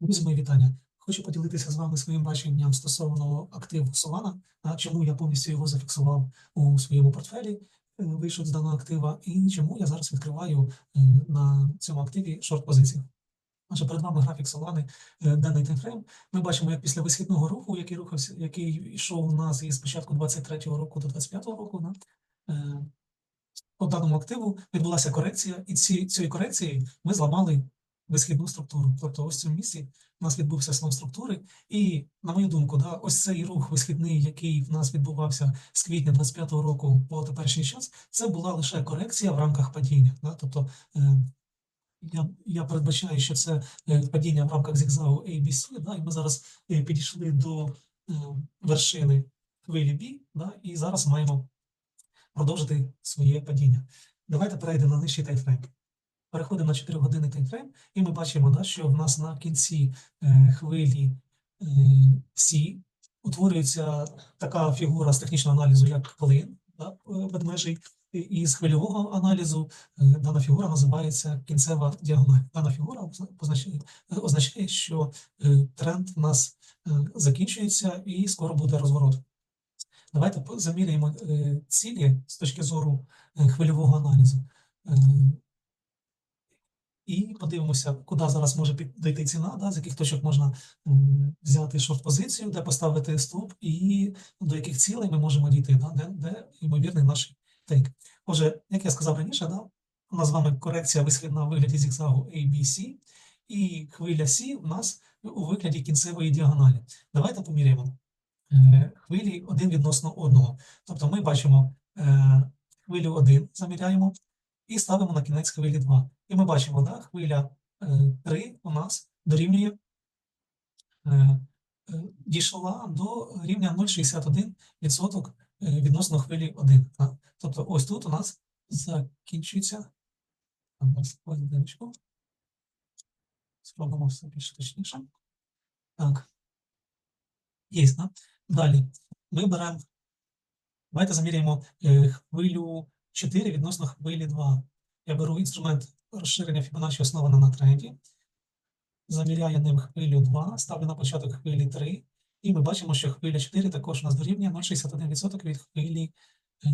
Друзі, мої вітання. Хочу поділитися з вами своїм баченням стосовно активу Solana, чому я повністю його зафіксував у своєму портфелі, е, вийшов з даного актива, і чому я зараз відкриваю е, на цьому активі шорт-позицію. Отже, перед вами графік Solana, е, денний таймфрейм. Ми бачимо, як після висхідного руху, який рухався, який йшов у нас із початку 23-го року до 25-го року, по даному активу відбулася корекція, і ці, цієї корекції ми зламали висхідну структуру. Тобто, ось в цьому місці у нас відбувся слом структури, і, на мою думку, да, ось цей рух висхідний, який в нас відбувався з квітня 25-го року по теперішній час, це була лише корекція в рамках падіння. Да? Тобто, е, я, я передбачаю, що це е, падіння в рамках зігзагу ABC, да, і ми зараз е, підійшли до вершини хвилі B, да, і зараз маємо продовжити своє падіння. Давайте перейдемо на нижчий таймфрейм. Переходимо на 4 години таймфрейм, і ми бачимо, да, що в нас на кінці е, хвилі е, Сі утворюється така фігура з технічного аналізу, як клин, да, е, ведмежий. І- з хвильового аналізу е, дана фігура називається кінцева діагональ. Дана фігура озна- позначає, е, означає, що тренд в нас закінчується і скоро буде розворот. Давайте заміряємо цілі з точки зору хвильового аналізу. І подивимося, куди зараз може дійти ціна, да, з яких точок можна взяти шорт-позицію, де поставити стоп, і до яких цілей ми можемо дійти, да, де, де ймовірний наш тейк. Отже, як я сказав раніше, да, у нас з вами корекція висхідна в вигляді зігзагу ABC, і хвиля C у нас у вигляді кінцевої діагоналі. Давайте поміряємо е, хвилі один відносно одного. Тобто ми бачимо е, хвилю 1, заміряємо, і ставимо на кінець хвилі 2. І ми бачимо, да, хвиля е, 3 у нас дорівнює, е, е, дійшла до рівня 0,61% е, відносно хвилі 1. Так? Тобто ось тут у нас закінчується. Спробуємо все більш точніше. Так. Є, да? Далі. Ми беремо. Давайте заміряємо е, хвилю 4 відносно хвилі 2. Я беру інструмент розширення Fibonacci основане на тренді. Заміряю ним хвилю 2, ставлю на початок хвилі 3. І ми бачимо, що хвиля 4 також у нас дорівнює 0,61% від хвилі, е,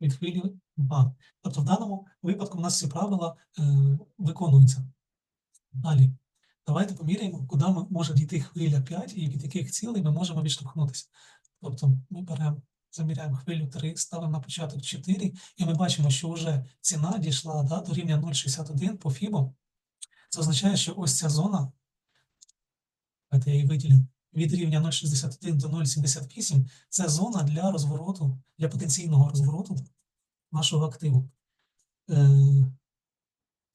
від хвилі 2. Тобто в даному випадку у нас всі правила е, виконуються. Далі. Давайте поміряємо, куди може дійти хвиля 5 і від яких цілей ми можемо відштовхнутися. Тобто ми беремо, заміряємо хвилю 3, ставимо на початок 4, і ми бачимо, що вже ціна дійшла да, до рівня 0,61 по FIBO. Це означає, що ось ця зона, я її виділю, від рівня 0,61 до 0,78 це зона для розвороту, для потенційного розвороту нашого активу. Е,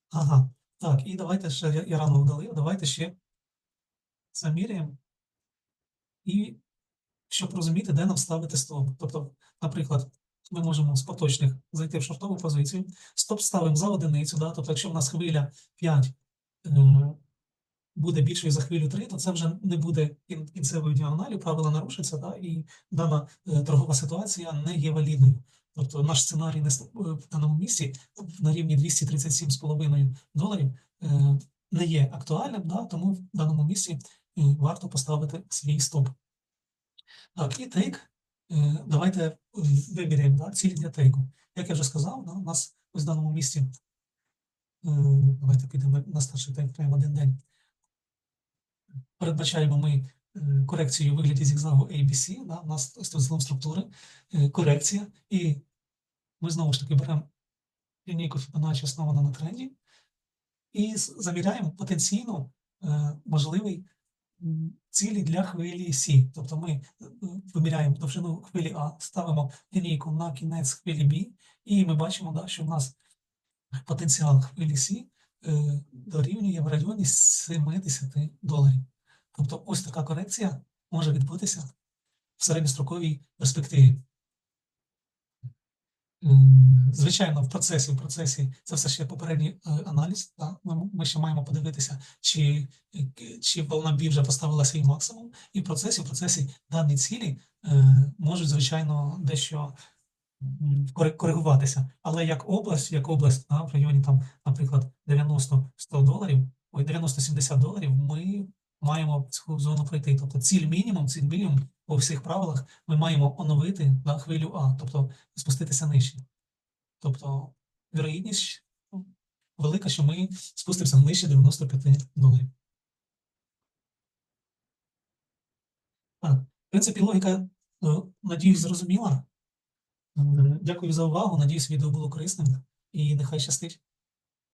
ага, так, і давайте ще я, я рано вдалив, давайте ще заміряємо. І щоб розуміти, де нам ставити стоп. Тобто, наприклад, ми можемо з поточних зайти в шортову позицію, стоп ставимо за одиницю, да? тобто, якщо в нас хвиля 5 е, буде більшою за хвилю 3, то це вже не буде кінцевою діагоналю, правила нарушаться, да? і дана е, торгова ситуація не є валідною. Тобто наш сценарій не е, в даному місці на рівні 237,5 доларів не є актуальним, да? тому в даному місці варто поставити свій стоп. Так, і тейк. Е, Давайте е, виберемо да, ціль для тейку. Як я вже сказав, да, у нас ось в даному місці. е, Давайте підемо на старший таймфрейм один день. Передбачаємо ми корекцію у вигляді зігзагу ABC. Да, у нас ось тут злом структури, корекція. І ми знову ж таки беремо лінійку Fibonacci основану на тренді і заміряємо потенційно можливий цілі для хвилі Сі. Тобто ми е, виміряємо довжину хвилі А, ставимо лінійку на кінець хвилі Б, і ми бачимо, да, що в нас потенціал хвилі Сі е, дорівнює в районі 70 доларів. Тобто ось така корекція може відбутися в середньостроковій перспективі. М, Звичайно, в процесі, в процесі це все ще попередній е, аналіз. Да? Ми, ще маємо подивитися, чи, е, чи волна бі вже поставила свій максимум, і в процесі, в процесі дані цілі е, можуть, звичайно, дещо коригуватися. Але як область, як область да, в районі там, наприклад, 90-100 доларів, ой, 90-70 доларів, ми маємо цю зону пройти. Тобто ціль мінімум, ціль мінімум по всіх правилах ми маємо оновити на хвилю А, тобто спуститися нижче. Тобто вірогідність ну, велика, що ми спустимося нижче 95 доларів. Так, в принципі, логіка, е, надіюсь, зрозуміла. Дякую за увагу. Надіюсь, відео було корисним і нехай щастить.